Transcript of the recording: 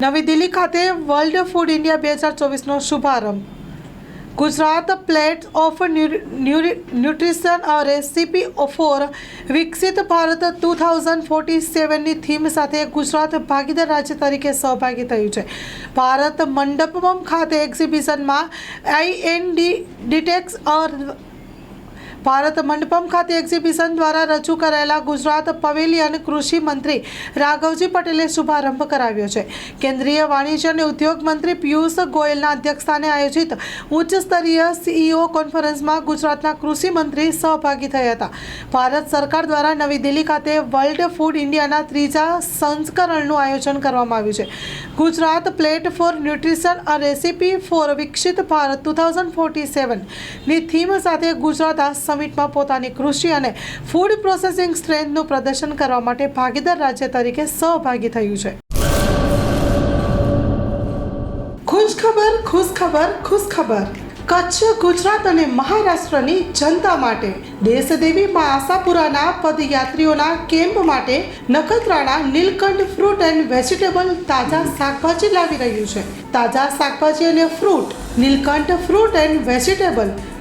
નવી દિલ્હી ખાતે world food India બે હજાર ચોવીસનો શુભારંભ. Gujarat plate of nutrition recipe for વિકસિત ભારત ટુ થાઉઝન્ડ ફોર્ટી સેવનની થીમ સાથે ગુજરાત ભાગીદાર રાજ્ય તરીકે સહભાગી થયું છે. ભારત મંડપમ ખાતે એક્ઝિબિશનમાં આઈએનડી ડિટેક્સ ભારત મંડપમ ખાતે એક્ઝિબિશન દ્વારા રજૂ કરાયેલા ગુજરાત પવેલિયન કૃષિ મંત્રી રાઘવજી પટેલે શુભારંભ કરાવ્યો છે. કેન્દ્રીય વાણિજ્ય અને ઉદ્યોગ મંત્રી પિયુષ ગોયલના અધ્યક્ષસ્થાને આયોજિત ઉચ્ચ સ્તરીય સીઈઓ કોન્ફરન્સમાં ગુજરાતના કૃષિ મંત્રી સહભાગી થયા હતા. ભારત સરકાર દ્વારા નવી દિલ્હી ખાતે વર્લ્ડ ફૂડ ઇન્ડિયાના ત્રીજા સંસ્કરણનું આયોજન કરવામાં આવ્યું છે. Gujarat plate for nutrition a recipe for વિકસિત ભારત ટુ થાઉઝન્ડ ફોર્ટી સેવનની થીમ સાથે ગુજરાત આ સમિટમાં પોતાની કૃષિ અને ફૂડ પ્રોસેસિંગ સ્ટ્રેન્થનું પ્રદર્શન કરવા માટે ભાગીદાર રાજ્ય તરીકે સહભાગી થયું છે. ખુશખબર ખુશખબર ખુશ ખબર ખુશ ખબર કચ્છ, ગુજરાત અને મહારાષ્ટ્રની જનતા માટે, દેશદેવી માં આશાપુરાના પદયાત્રીઓના કેમ્પ માટે Nakhatrana, Nilkanth fruit and vegetable તાજા શાકભાજી લાવી રહ્યું છે. તાજા શાકભાજી અને fruit Nilkanth fruit and vegetable